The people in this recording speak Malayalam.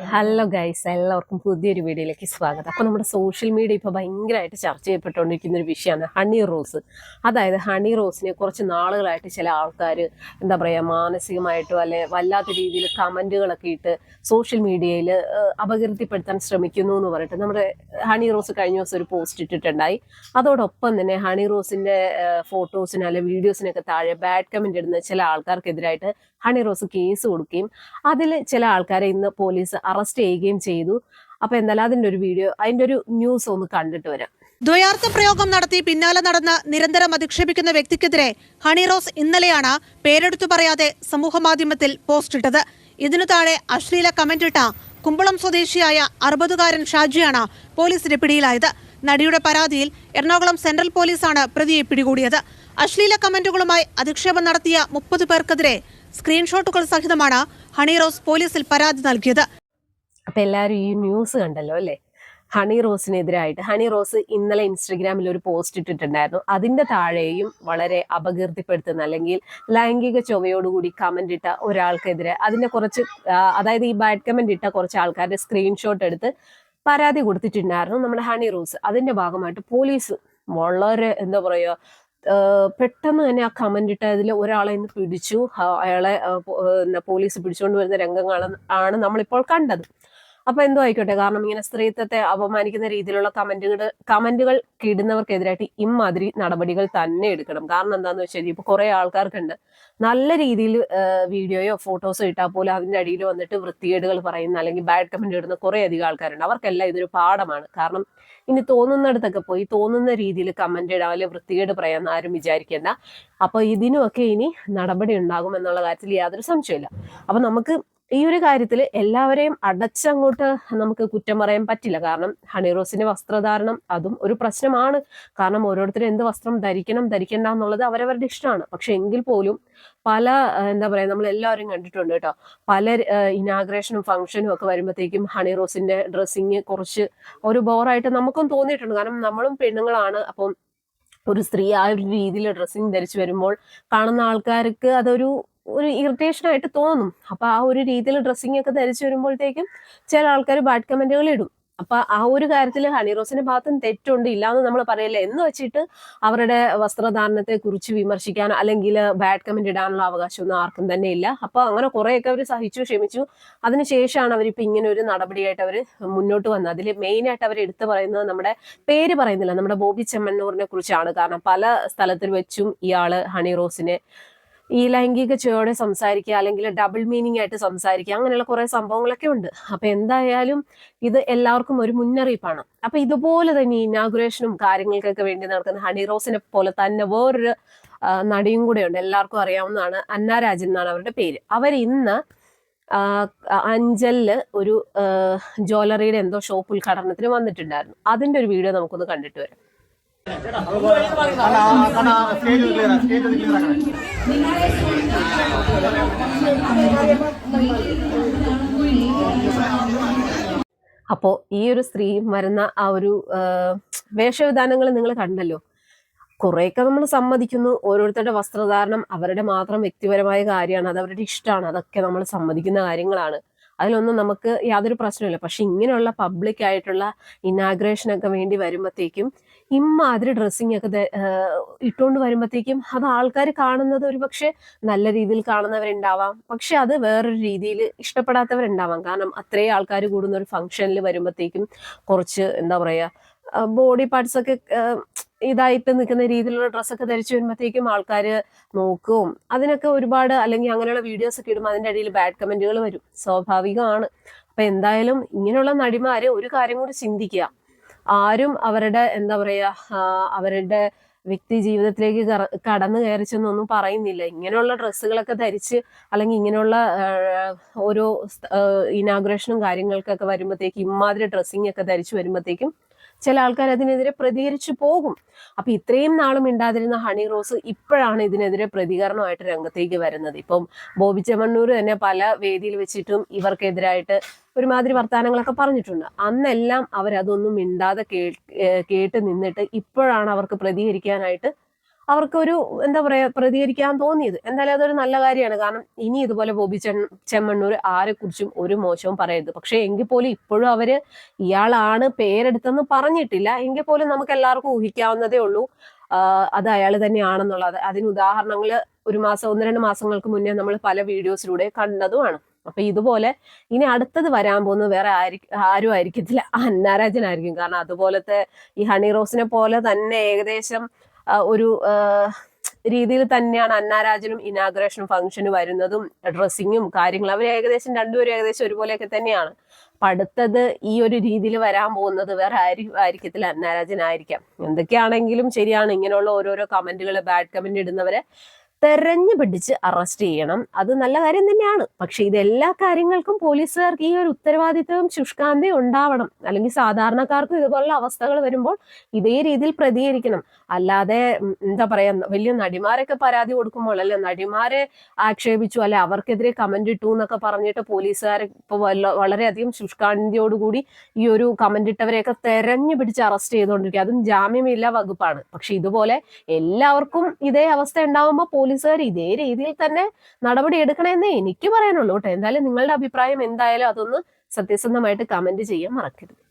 ഹലോ ഗൈസ് എല്ലാവർക്കും പുതിയൊരു വീഡിയോയിലേക്ക് സ്വാഗതം. അപ്പോൾ നമ്മുടെ സോഷ്യൽ മീഡിയ ഇപ്പോൾ ഭയങ്കരമായിട്ട് ചർച്ച ചെയ്യപ്പെട്ടുകൊണ്ടിരിക്കുന്ന ഒരു വിഷയമാണ് ഹണി റോസ് അതായത് ഹണി റോസിനെ കുറച്ച് നാളുകളായിട്ട് ചില ആൾക്കാർ എന്താ പറയുക മാനസികമായിട്ടോ അല്ലെ വല്ലാത്ത രീതിയിൽ കമന്റുകളൊക്കെ ഇട്ട് സോഷ്യൽ മീഡിയയിൽ അപകീർത്തിപ്പെടുത്താൻ ശ്രമിക്കുന്നു എന്ന് പറഞ്ഞിട്ട് നമ്മുടെ ഹണി റോസ് കഴിഞ്ഞ ദിവസം ഒരു പോസ്റ്റ് ഇട്ടിട്ടുണ്ടായി. അതോടൊപ്പം തന്നെ ഹണി റോസിന്റെ ഫോട്ടോസിനും അല്ലെ വീഡിയോസിനൊക്കെ താഴെ ബാഡ് കമന്റ് ഇടുന്ന ചില ആൾക്കാർക്കെതിരായിട്ട് ഹണി റോസ് കേസ് കൊടുക്കുകയും അതിൽ ചില ആൾക്കാരെ ഇന്ന് പോലീസ് അറസ്റ്റ് ചെയ്യുകയും ചെയ്തു. അപ്പൊ എന്തായാലും അതിന്റെ ഒരു വീഡിയോ അതിന്റെ ഒരു ന്യൂസ് ഒന്ന് കണ്ടിട്ട് വരാം. ദ്വയാർത്ഥ പ്രയോഗം നടത്തി പിന്നാലെ നടന്ന് നിരന്തരം അധിക്ഷേപിക്കുന്ന വ്യക്തിക്കെതിരെ ഹണി റോസ് ഇന്നലെയാണ് പേരെടുത്തു പറയാതെ സമൂഹമാധ്യമത്തിൽ പോസ്റ്റ് ഇട്ടത്. ഇതിനു താഴെ അശ്ലീല കമന്റ് ഇട്ട കുമ്പളം സ്വദേശിയായ അറുപതുകാരൻ ഷാജിയാണ് പോലീസിന്റെ പിടിയിലായത്. നടിയുടെ പരാതിയിൽ എറണാകുളം സെൻട്രൽ പോലീസാണ് പ്രതിയെ പിടികൂടിയത്. അശ്ലീല കമന്റുകളുമായി അധിക്ഷേപം നടത്തിയ മുപ്പത് പേർക്കെതിരെ സ്ക്രീൻഷോട്ടുകൾ സഹിതമാണ് ഹണി റോസ് പോലീസിൽ പരാതി നൽകിയത്. അപ്പൊ എല്ലാവരും ഈ ന്യൂസ് കണ്ടല്ലോ അല്ലേ? ഹണി റോസിനെതിരായിട്ട് ഹണി റോസ് ഇന്നലെ ഇൻസ്റ്റഗ്രാമിൽ ഒരു പോസ്റ്റ് ഇട്ടിട്ടുണ്ടായിരുന്നു. അതിന്റെ താഴെയും വളരെ അപകീർത്തിപ്പെടുത്തുന്ന അല്ലെങ്കിൽ ലൈംഗിക ചൊവ്വയോടുകൂടി കമന്റ് ഇട്ട ഒരാൾക്കെതിരെ അതിന്റെ കുറച്ച് അതായത് ഈ ബാഡ് കമന്റ് ഇട്ട കുറച്ച് ആൾക്കാരുടെ സ്ക്രീൻഷോട്ട് എടുത്ത് പരാതി കൊടുത്തിട്ടുണ്ടായിരുന്നു നമ്മുടെ ഹണി റോസ് അതിന്റെ ഭാഗമായിട്ട് പോലീസ് വളരെ എന്താ പറയുക പെട്ടെന്ന് തന്നെ ആ കമന്റ് ഇട്ടതിൽ ഒരാളെ ഇന്ന് പിടിച്ചു. അയാളെ പോലീസ് പിടിച്ചുകൊണ്ട് വരുന്ന രംഗങ്ങളാണ് നമ്മളിപ്പോൾ കണ്ടത്. അപ്പൊ എന്തോ ആയിക്കോട്ടെ കാരണം ഇങ്ങനെ സ്ത്രീത്വത്തെ അപമാനിക്കുന്ന രീതിയിലുള്ള കമന്റുകൾ കമന്റുകൾ കിടുന്നവർക്കെതിരായിട്ട് ഇമാതിരി നടപടികൾ തന്നെ എടുക്കണം. കാരണം എന്താന്ന് വെച്ചാൽ ഇപ്പൊ കുറെ ആൾക്കാർക്കുണ്ട്. നല്ല രീതിയിൽ വീഡിയോയോ ഫോട്ടോസോ ഇട്ടാൽ പോലും അതിന്റെ അടിയിൽ വന്നിട്ട് വൃത്തികേടുകൾ പറയുന്ന അല്ലെങ്കിൽ ബാഡ് കമന്റ് ഇടുന്ന കുറെ അധികം ആൾക്കാരുണ്ട്. അവർക്കെല്ലാം ഇതൊരു പാഠമാണ്. കാരണം ഇനി തോന്നുന്നിടത്തൊക്കെ പോയി തോന്നുന്ന രീതിയിൽ കമന്റ് ഇടാൻ അല്ലെങ്കിൽ വൃത്തികേട് പറയാൻ ആരും വിചാരിക്കേണ്ട. അപ്പൊ ഇതിനുമൊക്കെ ഇനി നടപടി ഉണ്ടാകും എന്നുള്ള കാര്യത്തിൽ യാതൊരു സംശയമില്ല അപ്പൊ നമുക്ക് ഈ ഒരു കാര്യത്തിൽ എല്ലാവരെയും അടച്ചങ്ങോട്ട് നമുക്ക് കുറ്റം പറയാൻ പറ്റില്ല. കാരണം ഹണിറോസിന്റെ വസ്ത്രധാരണം അതും ഒരു പ്രശ്നമാണ്. കാരണം ഓരോരുത്തരും എന്ത് വസ്ത്രം ധരിക്കണം ധരിക്കണ്ട എന്നുള്ളത് അവരവരുടെ ഇഷ്ടമാണ്. പക്ഷെ എങ്കിൽ പോലും പല എന്താ പറയാ നമ്മൾ എല്ലാവരും കണ്ടിട്ടുണ്ട് കേട്ടോ. പല ഇനാഗ്രേഷനും ഫംഗ്ഷനും ഒക്കെ വരുമ്പോഴത്തേക്കും ഹണിറോസിന്റെ ഡ്രസ്സിങ് കുറച്ച് ഒരു ബോറായിട്ട് നമുക്കും തോന്നിയിട്ടുണ്ട്. കാരണം നമ്മളും പെണ്ണുങ്ങളാണ്. അപ്പം ഒരു സ്ത്രീ ആ ഒരു രീതിയിൽ ഡ്രസ്സിങ് ധരിച്ചു വരുമ്പോൾ കാണുന്ന ആൾക്കാർക്ക് അതൊരു ഒരു ഇറിറ്റേഷൻ ആയിട്ട് തോന്നും. അപ്പൊ ആ ഒരു രീതിയിൽ ഡ്രസ്സിംഗ് ഒക്കെ ധരിച്ചു വരുമ്പോഴത്തേക്കും ചില ആൾക്കാർ ബാഡ് കമന്റുകൾ ഇടും. അപ്പൊ ആ ഒരു കാര്യത്തിൽ ഹണിറോസിന്റെ ഭാഗത്തും തെറ്റുണ്ട് ഇല്ലാന്ന് നമ്മൾ പറയില്ല? എന്ന് വെച്ചിട്ട് അവരുടെ വസ്ത്രധാരണത്തെ കുറിച്ച് വിമർശിക്കാൻ അല്ലെങ്കിൽ ബാഡ് കമന്റ് ഇടാനുള്ള അവകാശമൊന്നും ആർക്കും തന്നെ ഇല്ല. അപ്പൊ അങ്ങനെ കുറെയൊക്കെ അവർ സഹിച്ചു ക്ഷമിച്ചു. അതിനുശേഷമാണ് അവരിപ്പോ ഇങ്ങനെ ഒരു നടപടിയായിട്ട് അവർ മുന്നോട്ട് വന്നത്. അതിൽ മെയിൻ ആയിട്ട് അവർ എടുത്തു പറയുന്നത് നമ്മുടെ പേര് പറയുന്നില്ല. നമ്മുടെ ബോബി ചെമ്മണ്ണൂറിനെ കുറിച്ചാണ്. കാരണം പല സ്ഥലത്തിൽ വെച്ചും ഇയാൾ ഹണി റോസിനെ ഈ ലൈംഗിക ചുവയോടെ സംസാരിക്കുക അല്ലെങ്കിൽ ഡബിൾ മീനിങ് ആയിട്ട് സംസാരിക്കുക അങ്ങനെയുള്ള കുറേ സംഭവങ്ങളൊക്കെ ഉണ്ട്. അപ്പൊ എന്തായാലും ഇത് എല്ലാവർക്കും ഒരു മുന്നറിയിപ്പാണ്. അപ്പൊ ഇതുപോലെ തന്നെ ഇനാഗുറേഷനും കാര്യങ്ങൾക്കൊക്കെ വേണ്ടി നടക്കുന്ന ഹണി റോസിനെ പോലെ തന്നെ വേറൊരു നടിയും കൂടെ ഉണ്ട്. എല്ലാവർക്കും അറിയാവുന്നതാണ്. അന്ന രാജൻ എന്നാണ് അവരുടെ പേര്. അവർ ഇന്ന് അഞ്ചലിൽ ഒരു ജ്വല്ലറിയുടെ എന്തോ ഷോപ്പ് ഉദ്ഘാടനത്തിന് വന്നിട്ടുണ്ടായിരുന്നു. അതിന്റെ ഒരു വീഡിയോ നമുക്കൊന്ന് കണ്ടിട്ട് വരാം. അപ്പോൾ ഈ ഒരു സ്ത്രീ വരുന്ന ആ ഒരു വേഷവിധാനങ്ങൾ നിങ്ങൾ കണ്ടല്ലോ. കുറേയൊക്കെ നമ്മൾ സമ്മതിക്കുന്നു. ഓരോരുത്തരുടെ വസ്ത്രധാരണം അവരുടെ മാത്രം വ്യക്തിപരമായ കാര്യമാണ്. അത് അവരുടെ ഇഷ്ടമാണ്. അതൊക്കെ നമ്മൾ സമ്മതിക്കുന്ന കാര്യങ്ങളാണ്. അതിലൊന്നും നമുക്ക് യാതൊരു പ്രശ്നമില്ല പക്ഷെ ഇങ്ങനെയുള്ള പബ്ലിക് ആയിട്ടുള്ള ഇനാഗ്രേഷൻ ഒക്കെ വേണ്ടി വരുമ്പോഴത്തേക്കും ഇമ്മാതിരി ഡ്രസ്സിങ് ഒക്കെ ഇട്ടുകൊണ്ട് വരുമ്പോഴത്തേക്കും അത് ആൾക്കാർ കാണുന്നത് ഒരു പക്ഷെ നല്ല രീതിയിൽ കാണുന്നവരുണ്ടാവാം. പക്ഷെ അത് വേറൊരു രീതിയിൽ ഇഷ്ടപ്പെടാത്തവരുണ്ടാവാം. കാരണം അത്രയും ആൾക്കാർ കൂടുന്ന ഒരു ഫംഗ്ഷനിൽ വരുമ്പോഴത്തേക്കും കുറച്ച് എന്താ പറയാ ബോഡി പാർട്സ് ഒക്കെ ഇതായിട്ട് നിൽക്കുന്ന രീതിയിലുള്ള ഡ്രസ്സൊക്കെ ധരിച്ചു വരുമ്പോഴത്തേക്കും ആൾക്കാർ നോക്കും. അതിനൊക്കെ ഒരുപാട് അല്ലെങ്കിൽ അങ്ങനെയുള്ള വീഡിയോസ് ഒക്കെ ഇടുമ്പോൾ അതിന്റെ ഇടയിൽ ബാഡ് കമന്റുകൾ വരും. സ്വാഭാവികമാണ്. അപ്പം എന്തായാലും ഇങ്ങനെയുള്ള നടിമാർ ഒരു കാര്യം കൂടി ചിന്തിക്കുക. ആരും അവരുടെ എന്താ പറയുക അവരുടെ വ്യക്തി ജീവിതത്തിലേക്ക് കടന്നു കയറി ചെന്നൊന്നും പറയുന്നില്ല. ഇങ്ങനെയുള്ള ഡ്രസ്സുകളൊക്കെ ധരിച്ച് അല്ലെങ്കിൽ ഇങ്ങനെയുള്ള ഓരോ ഇനാഗ്രേഷനും കാര്യങ്ങൾക്കൊക്കെ വരുമ്പോഴത്തേക്കും ഇമാതിരി ഡ്രസ്സിങ് ഒക്കെ ധരിച്ചു വരുമ്പോഴത്തേക്കും ചില ആൾക്കാർ അതിനെതിരെ പ്രതികരിച്ചു പോകും. അപ്പൊ ഇത്രയും നാളും ഇണ്ടാതിരുന്ന ഹണി റോസ് ഇപ്പോഴാണ് ഇതിനെതിരെ പ്രതികരണമായിട്ട് രംഗത്തേക്ക് വരുന്നത്. ഇപ്പം ബോബി ചെമ്മണ്ണൂർ തന്നെ പല വേദിയിൽ വെച്ചിട്ടും ഇവർക്കെതിരായിട്ട് ഒരുമാതിരി വർത്തമാനങ്ങളൊക്കെ പറഞ്ഞിട്ടുണ്ട്. അന്നെല്ലാം അവരതൊന്നും മിണ്ടാതെ കേട്ട് നിന്നിട്ട് ഇപ്പോഴാണ് അവർക്ക് പ്രതികരിക്കാനായിട്ട് അവർക്കൊരു എന്താ പറയാ പ്രതികരിക്കാൻ തോന്നിയത്. എന്തായാലും അതൊരു നല്ല കാര്യമാണ്. കാരണം ഇനി ഇതുപോലെ ബോബി ചെ ചെമ്മണ്ണൂർ ആരെക്കുറിച്ചും ഒരു മോശവും പറയരുത്. പക്ഷേ എങ്കിൽ പോലും ഇപ്പോഴും അവർ ഇയാളാണ് പേരെടുത്തെന്ന് പറഞ്ഞിട്ടില്ല. എങ്കിൽ പോലും നമുക്ക് എല്ലാവർക്കും ഊഹിക്കാവുന്നതേ ഉള്ളൂ. അത് അയാൾ തന്നെയാണെന്നുള്ളത്. അതിന് ഉദാഹരണങ്ങൾ ഒരു മാസം ഒന്ന് രണ്ട് മാസങ്ങൾക്ക് മുന്നേ നമ്മൾ പല വീഡിയോസിലൂടെ കണ്ടതുമാണ്. അപ്പൊ ഇതുപോലെ ഇനി അടുത്തത് വരാൻ പോകുന്നത് വേറെ ആരി ആരും ആയിരിക്കത്തില്ല. അന്നാരാജനായിരിക്കും. കാരണം അതുപോലത്തെ ഈ ഹണി റോസിനെ പോലെ തന്നെ ഏകദേശം ഒരു രീതിയിൽ തന്നെയാണ് അന്നാരാജനും ഇനാഗ്രേഷൻ ഫംഗ്ഷന് വരുന്നതും ഡ്രസ്സിങ്ങും കാര്യങ്ങളും. അവർ ഏകദേശം രണ്ടുപേരും ഏകദേശം ഒരുപോലെയൊക്കെ തന്നെയാണ്. അപ്പൊ അടുത്തത് ഈ ഒരു രീതിയിൽ വരാൻ പോകുന്നത് വേറെ ആരും ആയിരിക്കത്തില്ല. അന്നാരാജനായിരിക്കാം. എന്തൊക്കെയാണെങ്കിലും ശരിയാണ്. ഇങ്ങനെയുള്ള ഓരോരോ കമന്റുകൾ ബാഡ് കമന്റ് ഇടുന്നവരെ തെരഞ്ഞു പിടിച്ച് അറസ്റ്റ് ചെയ്യണം. അത് നല്ല കാര്യം തന്നെയാണ്. പക്ഷെ ഇതെല്ലാ കാര്യങ്ങൾക്കും പോലീസുകാർക്ക് ഈ ഒരു ഉത്തരവാദിത്വവും ശുഷ്കാന്തിയും ഉണ്ടാവണം. അല്ലെങ്കിൽ സാധാരണക്കാർക്കും ഇതുപോലുള്ള അവസ്ഥകൾ വരുമ്പോൾ ഇതേ രീതിയിൽ പ്രതികരിക്കണം. അല്ലാതെ എന്താ പറയാ വലിയ നടിമാരൊക്കെ പരാതി കൊടുക്കുമ്പോൾ അല്ലെ നടിമാരെ ആക്ഷേപിച്ചു അല്ലെ അവർക്കെതിരെ കമന്റ് ഇട്ടു എന്നൊക്കെ പറഞ്ഞിട്ട് പോലീസുകാർ ഇപ്പൊ വളരെയധികം ശുഷ്കാന്തിയോടുകൂടി ഈ ഒരു കമന്റ് ഇട്ടവരെയൊക്കെ തെരഞ്ഞു പിടിച്ച് അറസ്റ്റ് ചെയ്തുകൊണ്ടിരിക്കുക. അതും ജാമ്യമില്ലാ വകുപ്പാണ്. പക്ഷെ ഇതുപോലെ എല്ലാവർക്കും ഇതേ അവസ്ഥ ഉണ്ടാവുമ്പോൾ പോലീസുകാർ ഇതേ രീതിയിൽ തന്നെ നടപടി എടുക്കണമെന്നേ എനിക്ക് പറയാനുള്ളൂ കേട്ടോ. എന്തായാലും നിങ്ങളുടെ അഭിപ്രായം എന്തായാലും അതൊന്ന് സത്യസന്ധമായിട്ട് കമന്റ് ചെയ്യാൻ മറക്കരുത്.